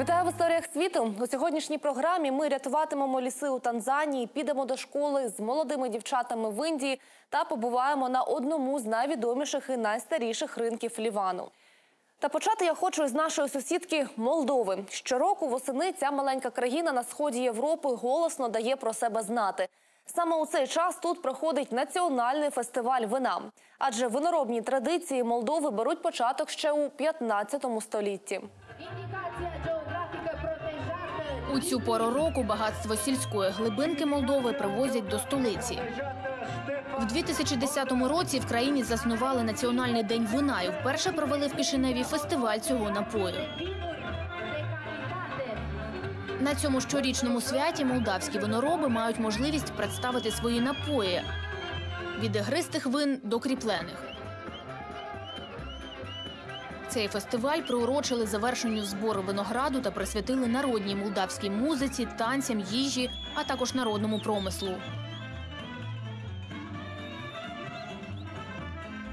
Вітаю в історіях світу. У сьогоднішній програмі ми рятуватимемо ліси у Танзанії, підемо до школи з молодими дівчатами в Індії та побуваємо на одному з найвідоміших і найстаріших ринків Лівану. Та почати я хочу із нашої сусідки Молдови. Щороку восени ця маленька країна на сході Європи голосно дає про себе знати. Саме у цей час тут проходить національний фестиваль вина, адже виноробні традиції Молдови беруть початок ще у 15 столітті. У цю пору року багатство сільської глибинки Молдови привозять до столиці. В 2010 році в країні заснували Національний день вина і вперше провели в Кишиневі фестиваль цього напою. На цьому щорічному святі молдавські винороби мають можливість представити свої напої від ігристих вин до кріплених. Цей фестиваль приурочили завершенню збору винограду та присвятили народній молдавській музиці, танцям, їжі, а також народному промислу.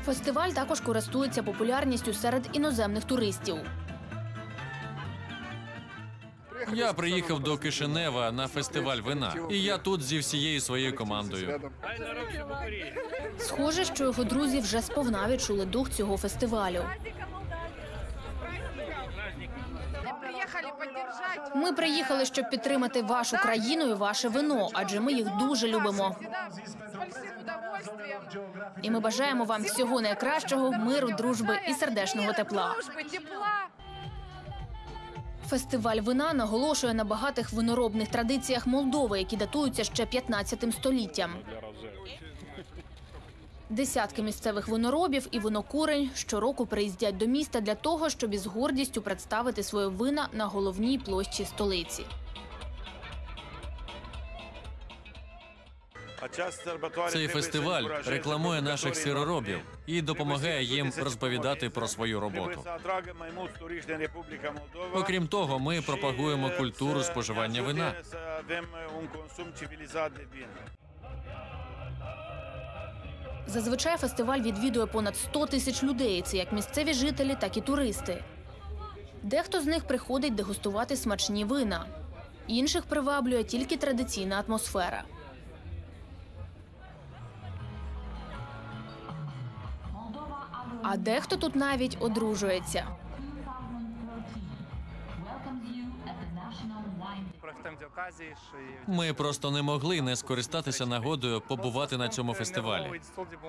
Фестиваль також користується популярністю серед іноземних туристів. Я приїхав до Кишинева на фестиваль вина, і я тут зі всією своєю командою. Схоже, що його друзі вже сповна відчули дух цього фестивалю. Ми приїхали, щоб підтримати вашу країну і ваше вино, адже ми їх дуже любимо. І ми бажаємо вам всього найкращого, миру, дружби і сердечного тепла. Фестиваль вина наголошує на багатих виноробних традиціях Молдови, які датуються ще 15 століттям. Десятки місцевих виноробів і винокурень щороку приїздять до міста для того, щоб із гордістю представити своє вина на головній площі столиці. Цей фестиваль рекламує наших сироробів і допомагає їм розповідати про свою роботу. Окрім того, ми пропагуємо культуру споживання вина. Зазвичай фестиваль відвідує понад 100 тисяч людей. Це як місцеві жителі, так і туристи. Дехто з них приходить дегустувати смачні вина. Інших приваблює тільки традиційна атмосфера. А дехто тут навіть одружується. Ми просто не могли не скористатися нагодою побувати на цьому фестивалі.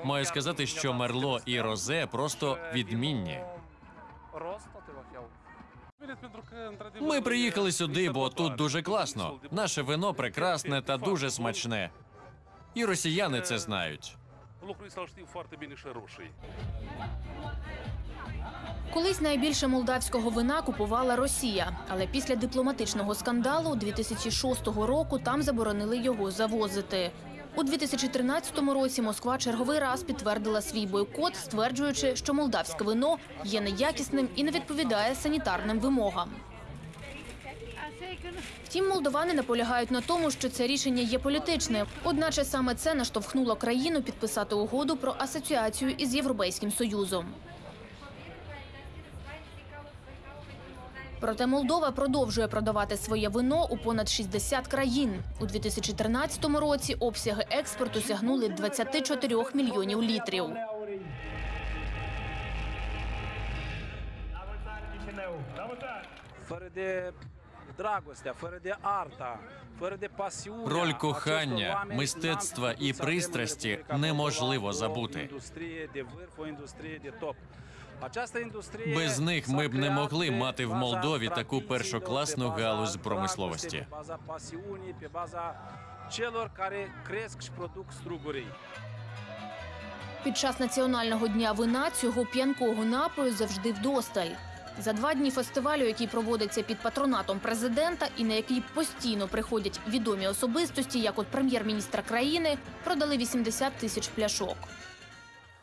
Маю сказати, що Мерло і Розе просто відмінні. Ми приїхали сюди, бо тут дуже класно. Наше вино прекрасне та дуже смачне. І росіяни це знають. Lucrul ăsta îl știu foarte. Колись найбільше молдавського вина купувала Росія, але після дипломатичного скандалу 2006 року там заборонили його завозити. У 2013 році Москва черговий раз підтвердила свій бойкот, стверджуючи, що молдавське вино є неякісним і не відповідає санітарним вимогам. Втім, молдовани наполягають на тому, що це рішення є політичне. Одначе саме це наштовхнуло країну підписати угоду про асоціацію із Європейським Союзом. Проте Молдова продовжує продавати своє вино у понад 60 країн. У 2013 році обсяги експорту сягнули 24 мільйонів літрів. dragostea, de arta, fără de pasiunea Роль кохання, мистецтва і пристрасті неможливо забути. O industrie de top. Această industrie Без них ми б не могли мати в Молдові таку першокласну галузь промисловості. Під час національного дня вина цього п'янкого напою завжди вдосталь. За два дні фестивалю, який проводиться під патронатом президента і на який постійно приходять відомі особистості, як от прем'єр-міністра країни, продали 80 тисяч пляшок.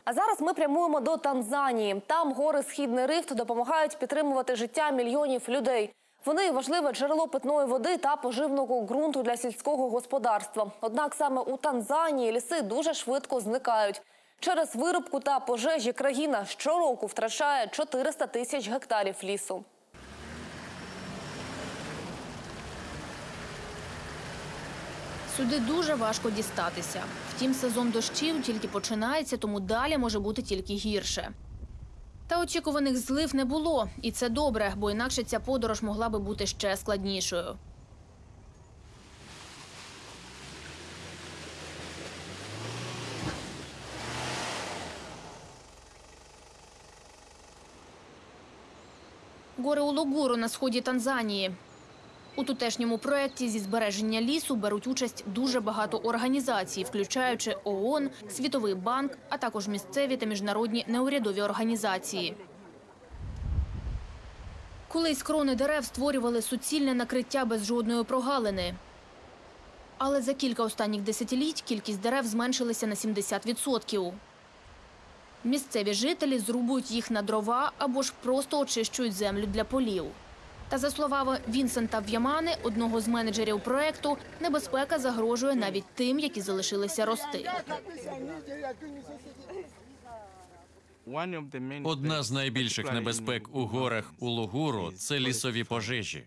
А зараз ми прямуємо до Танзанії. Там гори Східний рифт допомагають підтримувати життя мільйонів людей. Вони важливе джерело питної води та поживного ґрунту для сільського господарства. Однак саме у Танзанії ліси дуже швидко зникають. Через вирубку та пожежі країна щороку втрачає 400 тисяч гектарів лісу. Сюди дуже важко дістатися. Втім, сезон дощів тільки починається, тому далі може бути тільки гірше. Та очікуваних злив не було, і це добре, бо інакше ця подорож могла би бути ще складнішою. Гори Улугуру на сході Танзанії. У тутешньому проєкті зі збереження лісу беруть участь дуже багато організацій, включаючи ООН, Світовий банк, а також місцеві та міжнародні неурядові організації. Колись крони дерев створювали суцільне накриття без жодної прогалини. Але за кілька останніх десятиліть кількість дерев зменшилася на 70%. Місцеві жителі зрубують їх на дрова або ж просто очищують землю для полів. Та за словами Вінсента В'ямани, одного з менеджерів проекту, небезпека загрожує навіть тим, які залишилися рости. Одна з найбільших небезпек у горах Улугуру це лісові пожежі,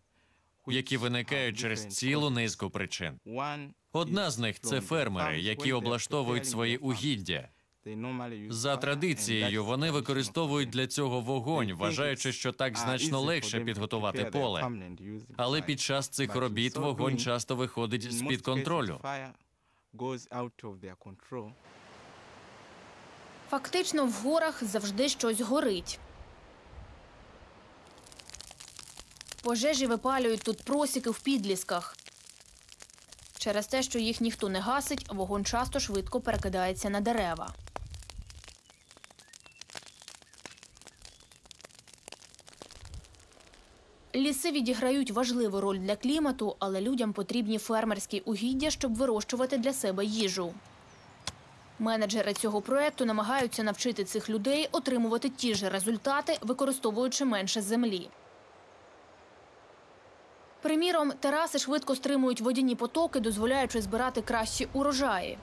які виникають через цілу низку причин. Одна з них це фермери, які облаштовують свої угіддя. За традицією вони використовують для цього вогонь, вважаючи, що так значно легше підготувати поле. Але під час цих робіт вогонь часто виходить з під контролю. Фактично в горах завжди щось горить. Пожежі випалюють тут просіки в підлісках. Через те, що їх ніхто не гасить, вогонь часто швидко перекидається на дерева. Ліси відіграють важливу роль для клімату, але людям потрібні фермерські угіддя, щоб вирощувати для себе їжу. Менеджери цього проекту намагаються навчити цих людей отримувати ті ж результати, використовуючи менше землі. Приміром, тераси швидко стримують водяні потоки, дозволяючи збирати кращі урожаї.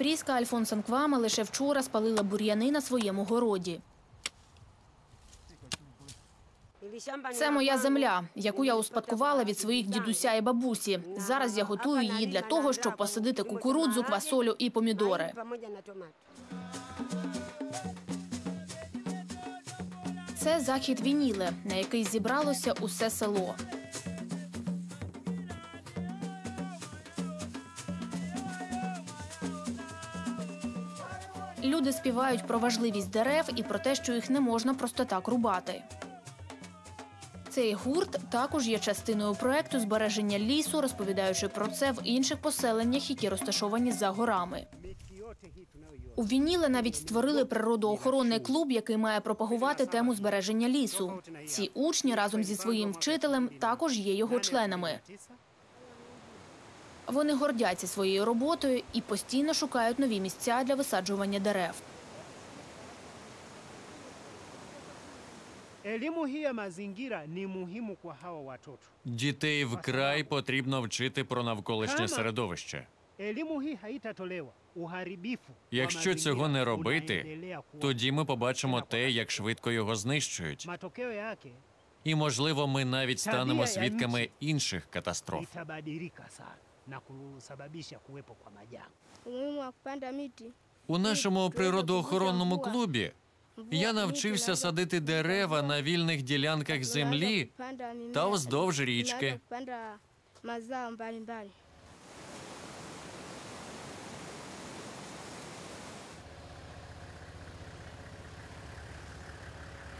Пріска Альфонса Нквама лише вчора спалила бур'яни на своєму городі. Це моя земля, яку я успадкувала від своїх дідуся і бабусі. Зараз я готую її для того, щоб посадити кукурудзу, квасолю і помідори. Це захід Вініле, на який зібралося усе село. Люди співають про важливість дерев і про те, що їх не можна просто так рубати. Цей гурт також є частиною проекту збереження лісу, розповідаючи про це в інших поселеннях, які розташовані за горами. У Вініле навіть створили природоохоронний клуб, який має пропагувати тему збереження лісу. Ці учні разом зі своїм вчителем також є його членами. Вони гордяться своєю роботою і постійно шукають нові місця для висаджування дерев. Дітей вкрай потрібно вчити про навколишнє середовище. Якщо цього не робити, тоді ми побачимо те, як швидко його знищують. І, можливо, ми навіть станемо свідками інших катастроф. Na kusababisha kuwepo kwa majanga. Umuhimu wa kupanda miti. У нашому природоохоронному клубі я навчився садити дерева на вільних ділянках землі та вздовж річки.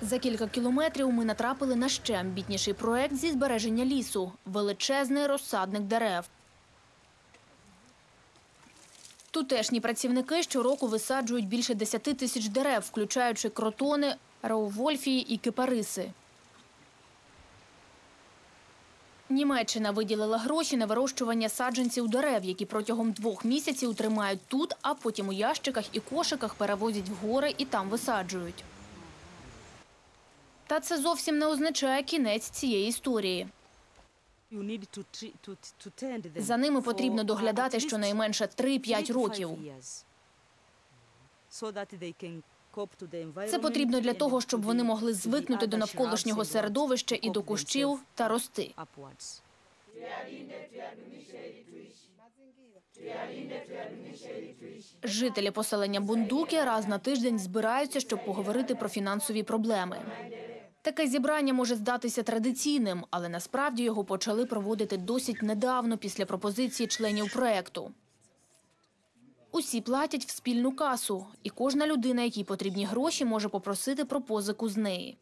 За кілька кілометрів ми натрапили на ще амбітніший проект зі збереження лісу величезний розсадник дерев. Тутешні працівники щороку висаджують більше 10 тисяч дерев, включаючи кротони, раувольфії і кипариси. Німеччина виділила гроші на вирощування саджанців дерев, які протягом двох місяців тримають тут, а потім у ящиках і кошиках перевозять в гори і там висаджують. Та це зовсім не означає кінець цієї історії. За ними потрібно доглядати щонайменше 3-5 років. Це потрібно для того, щоб вони могли звикнути до навколишнього середовища і до кущів та рости. Жителі поселення Бундуки раз на тиждень збираються, щоб поговорити про фінансові проблеми. Таке зібрання може здатися традиційним, але насправді його почали проводити досить недавно після пропозиції членів проекту. Усі платять в спільну касу, і кожна людина, якій потрібні гроші, може попросити про позику з неї.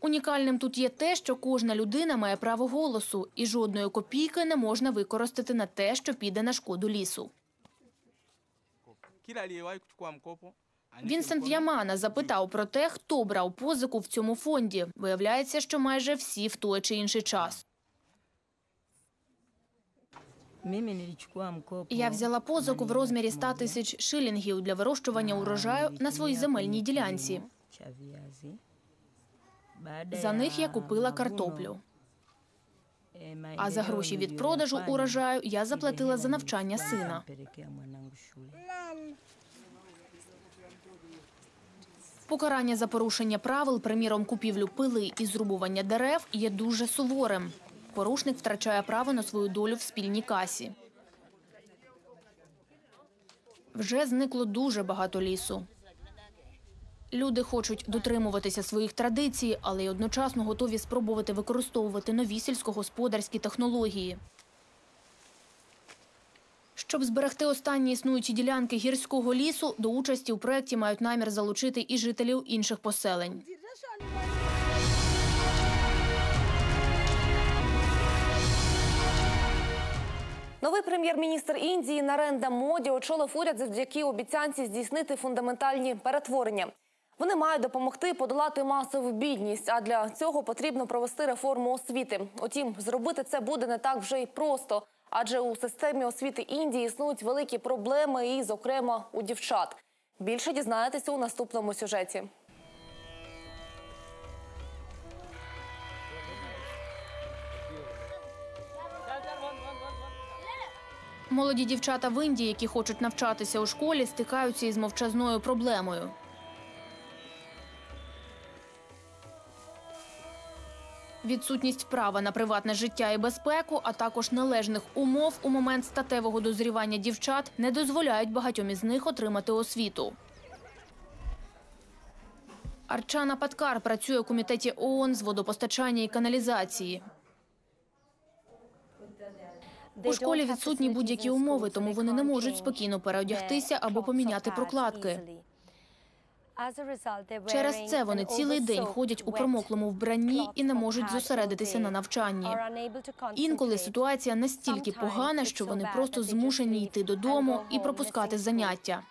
Унікальним тут є те, що кожна людина має право голосу, і жодної копійки не можна використати на те, що піде на шкоду лісу. Вінсент Ямана запитав про те, хто брав позику в цьому фонді. Виявляється, що майже всі в той чи інший час. Я взяла позику в розмірі 100 тисяч шилінгів для вирощування урожаю на своїй земельній ділянці. За них я купила картоплю. А за гроші від продажу урожаю я заплатила за навчання сина. Покарання за порушення правил, приміром купівлю пили і зрубування дерев, є дуже суворим. Порушник втрачає право на свою долю в спільній касі. Вже зникло дуже багато лісу. Люди хочуть дотримуватися своїх традицій, але й одночасно готові спробувати використовувати нові сільськогосподарські технології. Щоб зберегти останні існуючі ділянки гірського лісу, до участі у проєкті мають намір залучити і жителів інших поселень. Новий прем'єр-міністр Індії Наренда Моді очолив уряд завдяки обіцянці здійснити фундаментальні перетворення. Вони мають допомогти подолати масову бідність, а для цього потрібно провести реформу освіти. Утім, зробити це буде не так вже й просто, адже у системі освіти Індії існують великі проблеми, і, зокрема, у дівчат. Більше дізнаєтеся у наступному сюжеті. Молоді дівчата в Індії, які хочуть навчатися у школі, стикаються із мовчазною проблемою. Відсутність права на приватне життя і безпеку, а також належних умов у момент статевого дозрівання дівчат не дозволяють багатьом із них отримати освіту. Арчана Паткар працює у комітеті ООН з водопостачання і каналізації. У школі відсутні будь-які умови, тому вони не можуть спокійно переодягтися або поміняти прокладки. Через це вони цілий день ходять у промоклому вбранні і не можуть зосередитися на навчанні. Інколи ситуація настільки погана, що вони просто змушені йти додому і пропускати заняття.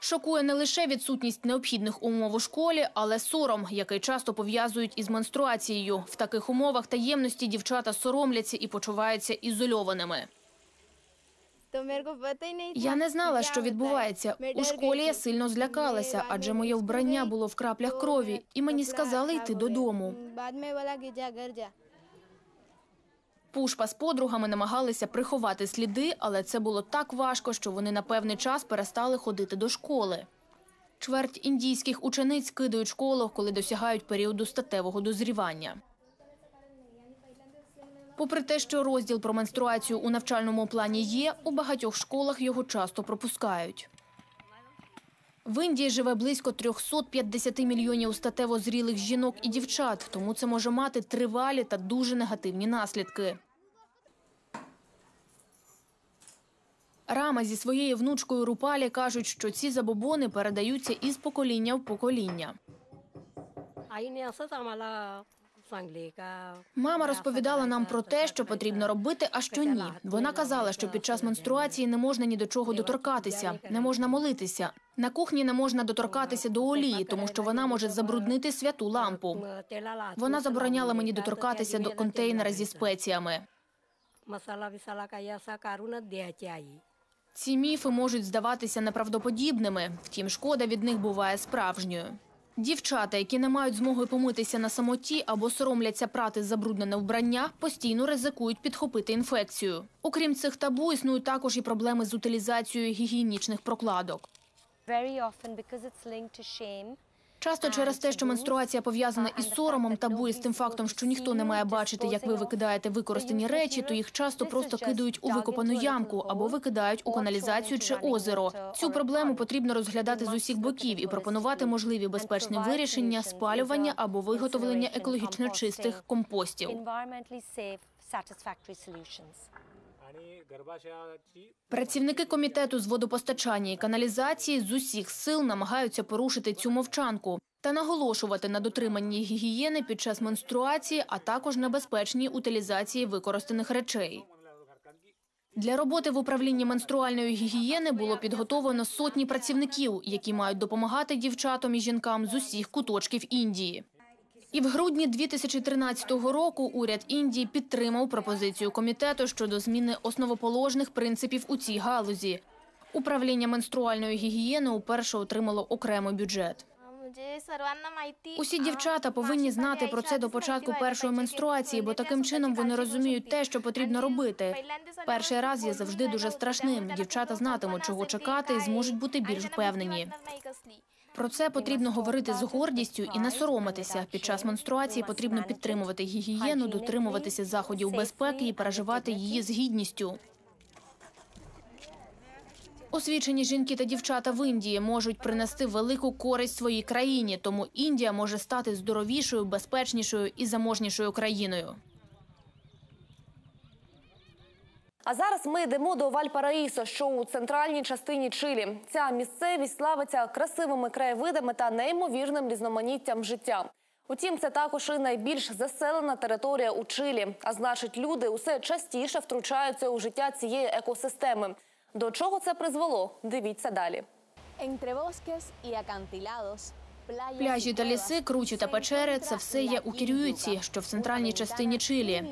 Шокує не лише відсутність необхідних умов у школі, але сором, який часто пов'язують із менструацією. В таких умовах таємності дівчата соромляться і почуваються ізольованими. Я не знала, що відбувається. У школі я сильно злякалася, адже моє вбрання було в краплях крові, і мені сказали йти додому. Пушпа з подругами намагалися приховати сліди, але це було так важко, що вони на певний час перестали ходити до школи. Чверть індійських учениць кидають школу, коли досягають періоду статевого дозрівання. Попри те, що розділ про менструацію у навчальному плані є, у багатьох школах його часто пропускають. В Індії живе близько 350 мільйонів статево зрілих жінок і дівчат, тому це може мати тривалі та дуже негативні наслідки. Рама зі своєю внучкою Рупалі кажуть, що ці забобони передаються із покоління в покоління. Мама розповідала нам про те, що потрібно робити, а що ні. Вона казала, що під час менструації не можна ні до чого доторкатися, не можна молитися. На кухні не можна доторкатися до олії, тому що вона може забруднити святу лампу. Вона забороняла мені доторкатися до контейнера зі спеціями. Ці міфи можуть здаватися неправдоподібними, втім, шкода від них буває справжньою. Дівчата, які не мають змоги помитися на самоті або соромляться прати забруднене вбрання, постійно ризикують підхопити інфекцію. Окрім цих табу, існують також і проблеми з утилізацією гігієнічних прокладок. Very often because it's linked to shame. Часто через те, що менструація пов'язана із соромом, табу і з тим фактом, що ніхто не має бачити, як ви викидаєте використані речі, то їх часто просто кидають у викопану ямку або викидають у каналізацію чи озеро. Цю проблему потрібно розглядати з усіх боків і пропонувати можливі безпечні вирішення, спалювання або виготовлення екологічно чистих компостів. Працівники комітету з водопостачання і каналізації з усіх сил намагаються порушити цю мовчанку та наголошувати на дотриманні гігієни під час менструації, а також небезпечній утилізації використаних речей. Для роботи в управлінні менструальної гігієни було підготовлено сотні працівників, які мають допомагати дівчатам і жінкам з усіх куточків Індії. І в грудні 2013 року уряд Індії підтримав пропозицію комітету щодо зміни основоположних принципів у цій галузі. Управління менструальної гігієни уперше отримало окремий бюджет. Усі дівчата повинні знати про це до початку першої менструації, бо таким чином вони розуміють те, що потрібно робити. Перший раз є завжди дуже страшним. Дівчата знатимуть, чого чекати, і зможуть бути більш впевнені. Про це потрібно говорити з гордістю і не соромитися. Під час менструації потрібно підтримувати гігієну, дотримуватися заходів безпеки і переживати її з гідністю. Освічені жінки та дівчата в Індії можуть принести велику користь своїй країні, тому Індія може стати здоровішою, безпечнішою і заможнішою країною. А зараз ми йдемо до Вальпараїсо, що у центральній частині Чилі. Ця місцевість славиться красивими краєвидами та неймовірним різноманіттям життя. Утім, це також і найбільш заселена територія у Чилі. А значить, люди усе частіше втручаються у життя цієї екосистеми. До чого це призвело? Дивіться далі. Пляжі та ліси, кручі та печери це все є у Кірюці, що в центральній частині Чилі.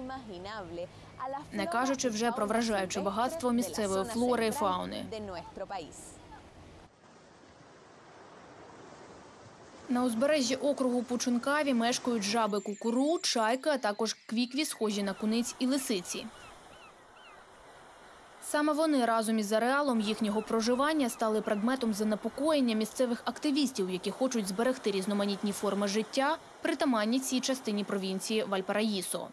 Не кажучи вже про вражаюче багатство місцевої флори і фауни. На узбережжі округу Пучункаві мешкають жаби кукуру, чайки, а також квікві, схожі на куниць і лисиці. Саме вони разом із ареалом їхнього проживання стали предметом занепокоєння місцевих активістів, які хочуть зберегти різноманітні форми життя, притаманні цій частині провінції Вальпараїсо.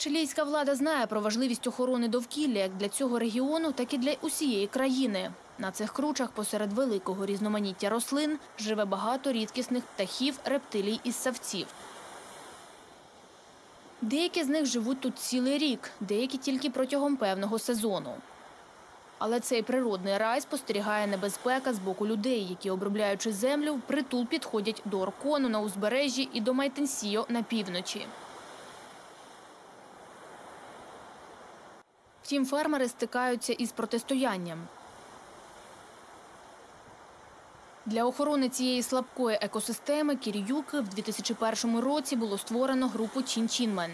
Чилійська влада знає про важливість охорони довкілля як для цього регіону, так і для усієї країни. На цих кручах посеред великого різноманіття рослин живе багато рідкісних птахів, рептилій і ссавців. Деякі з них живуть тут цілий рік, деякі тільки протягом певного сезону. Але цей природний рай спостерігає небезпека з боку людей, які, обробляючи землю, впритул підходять до Оркону на узбережжі і до Майтенсіо на півночі. Втім, фермери стикаються із протистоянням. Для охорони цієї слабкої екосистеми Кір'юки в 2001 році було створено групу Чін-Чінмен.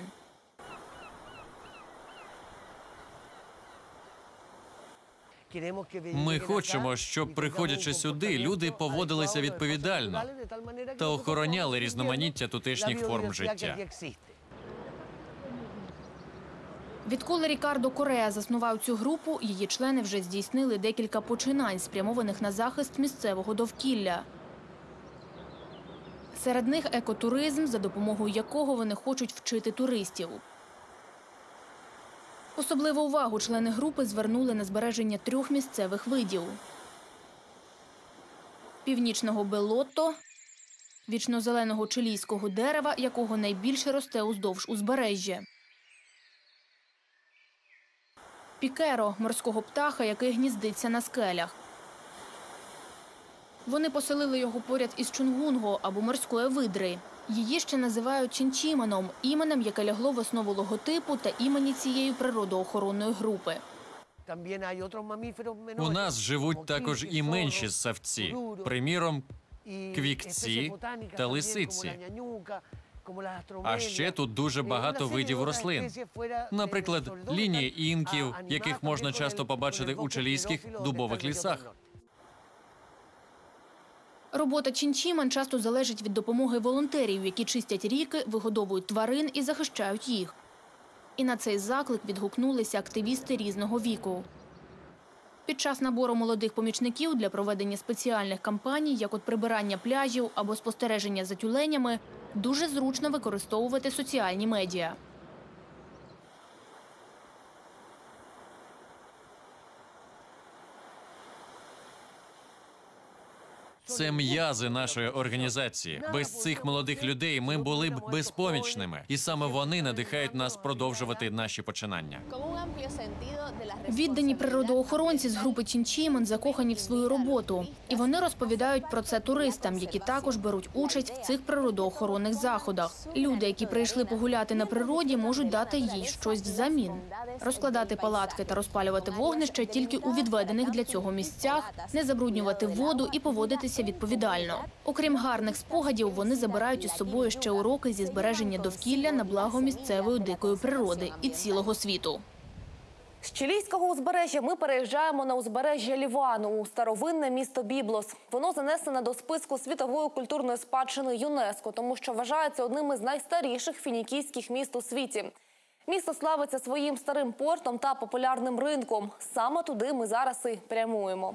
Ми хочемо, щоб приходячи сюди, люди поводилися відповідально та охороняли різноманіття тутешніх форм життя. Відколи Рікардо Корея заснував цю групу, її члени вже здійснили декілька починань, спрямованих на захист місцевого довкілля. Серед них екотуризм, за допомогою якого вони хочуть вчити туристів. Особливу увагу члени групи звернули на збереження трьох місцевих видів: північного белотто, вічнозеленого чилійського дерева, якого найбільше росте уздовж узбережжя. Пікеро морського птаха, який гніздиться на скелях. Вони поселили його поряд із Чунгунго або морської видри. Її ще називають Чінчіменом, іменем, яке лягло в основу логотипу та імені цієї природоохоронної групи. У нас живуть також і менші ссавці, приміром, квікці та лисиці. А ще тут дуже багато видів рослин. Наприклад, лінії інків, яких можна часто побачити у чилійських дубових лісах. Робота Чінчіман часто залежить від допомоги волонтерів, які чистять ріки, вигодовують тварин і захищають їх. І на цей заклик відгукнулися активісти різного віку. Під час набору молодих помічників для проведення спеціальних кампаній, як от прибирання пляжів або спостереження за тюленями, дуже зручно використовувати соціальні медіа. Це м'язи нашої організації. Без цих молодих людей ми були б безпомічними, і саме вони надихають нас продовжувати наші починання. Віддані природоохоронці з групи Чінчімен закохані в свою роботу, і вони розповідають про це туристам, які також беруть участь в цих природоохоронних заходах. Люди, які прийшли погуляти на природі, можуть дати їй щось взамін. Розкладати палатки та розпалювати вогнище тільки у відведених для цього місцях, не забруднювати воду і поводитися відповідально. Окрім гарних спогадів, вони забирають із собою ще уроки зі збереження довкілля на благо місцевої дикої природи і цілого світу. З Чилійського узбережжя ми переїжджаємо на узбережжя Лівану у старовинне місто Біблос. Воно занесене до списку світової культурної спадщини ЮНЕСКО, тому що вважається одним із найстаріших фінікійських міст у світі. Місто славиться своїм старим портом та популярним ринком. Саме туди ми зараз і прямуємо.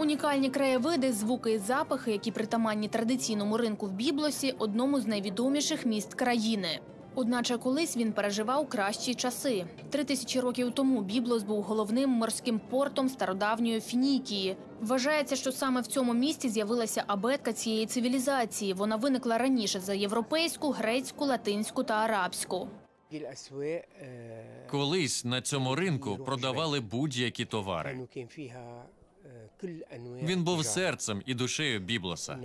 Унікальні краєвиди, звуки і запахи, які притаманні традиційному ринку в Біблосі, одному з найвідоміших міст країни. Одначе колись він переживав кращі часи. Три тисячі років тому Біблос був головним морським портом стародавньої Фінікії. Вважається, що саме в цьому місті з'явилася абетка цієї цивілізації. Вона виникла раніше за європейську, грецьку, латинську та арабську. Колись на цьому ринку продавали будь-які товари. Він був серцем і душею Біблоса.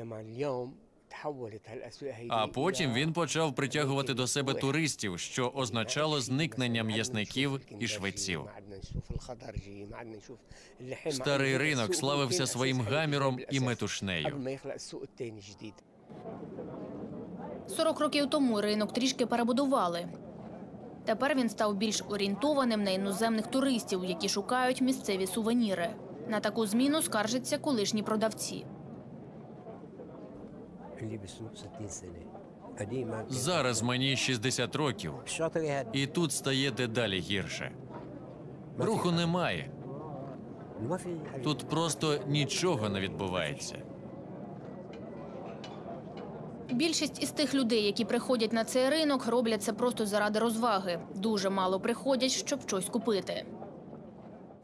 А потім він почав притягувати до себе туристів, що означало зникнення м'ясників і швеців. Старий ринок славився своїм гаміром і метушнею. 40 років тому ринок трішки перебудували. Тепер він став більш орієнтованим на іноземних туристів, які шукають місцеві сувеніри. На таку зміну скаржаться колишні продавці. Зараз мені 60 років, і тут стає дедалі гірше. Руху немає. Тут просто нічого не відбувається. Більшість із тих людей, які приходять на цей ринок, роблять це просто заради розваги. Дуже мало приходять, щоб щось купити.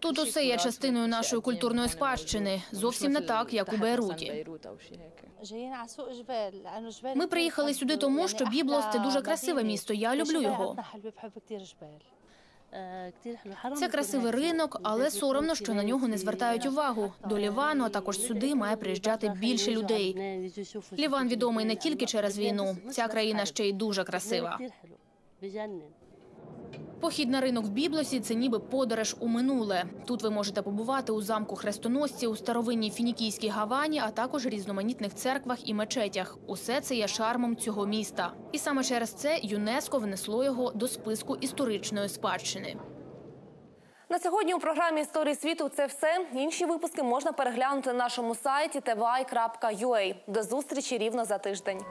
Тут усе є частиною нашої культурної спадщини, зовсім не так, як у Бейруті. Ми приїхали сюди тому, що Біблос – це дуже красиве місто. Я люблю його. Це красивий ринок, але соромно, що на нього не звертають увагу. До Лівану, а також сюди має приїжджати більше людей. Ліван відомий не тільки через війну. Ця країна ще й дуже красива. Похід на ринок в Біблосі це ніби подорож у минуле. Тут ви можете побувати у замку хрестоносців, у старовинній фінікійській гавані, а також різноманітних церквах і мечетях. Усе це є шармом цього міста. І саме через це ЮНЕСКО внесло його до списку історичної спадщини. На сьогодні у програмі Історії світу це все. Інші випуски можна переглянути на нашому сайті tvi.ua. До зустрічі рівно за тиждень.